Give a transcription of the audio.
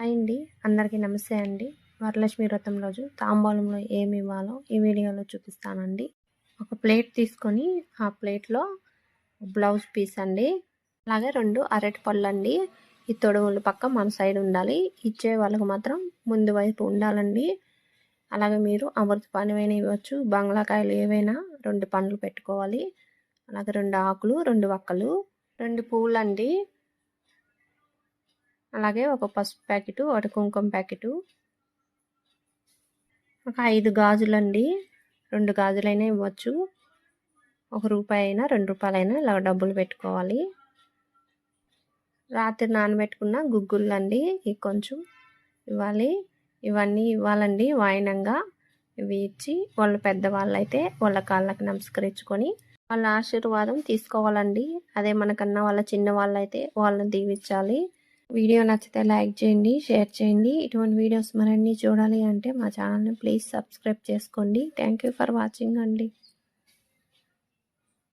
Hi అండి. అందరికీ నమస్తే అండి. వరలక్ష్మి వ్రతం రోజు తాంబూలంలో ఏమి ఇవ్వాలో ఈ వీడియోలో చూపిస్తానండి. ఒక ప్లేట్ తీసుకొని ఆ ప్లేట్లో బ్లౌజ్ పీస్ అండి. అలాగే రెండు అరటి పళ్ళు అండి ఈ తొడుగుల పక్క మన సైడ్ ఉండాలి. ఇచ్చే వాళ్ళకు మాత్రం ముందు వైపు ఉండాలండి. అలాగే మీరు అమృత పనివైనా ఇవ్వచ్చు బంగ్లాకాయలు ఏవైనా రెండు పండ్లు పెట్టుకోవాలి. అలాగే రెండు ఆకులు రెండు వక్కలు రెండు పూలు అండి అలాగే ఒక పసుపు ప్యాకెట్ ఒకటి కుంకుమ ప్యాకెట్ ఒక ఐదు గాజులండి. రెండు గాజులైనా ఇవ్వచ్చు. ఒక రూపాయి అయినా రెండు రూపాయలైనా ఇలా డబ్బులు పెట్టుకోవాలి. రాత్రి నానబెట్టుకున్న గుగ్గుళ్ళు అండి ఇవి కొంచెం ఇవ్వాలి. ఇవన్నీ ఇవ్వాలండి వాయినంగా. ఇవి ఇచ్చి వాళ్ళు పెద్దవాళ్ళు అయితే వాళ్ళ కాళ్ళకి నమస్కరించుకొని వాళ్ళ ఆశీర్వాదం తీసుకోవాలండి. అదే మనకన్నా వాళ్ళ చిన్న వాళ్ళు అయితే వాళ్ళని దీవించాలి. వీడియో నచ్చితే లైక్ చేయండి షేర్ చేయండి. ఇటువంటి వీడియోస్ మరన్నీ చూడాలి అంటే మా ఛానల్ని ప్లీజ్ సబ్స్క్రైబ్ చేసుకోండి. థ్యాంక్ ఫర్ వాచింగ్ అండి.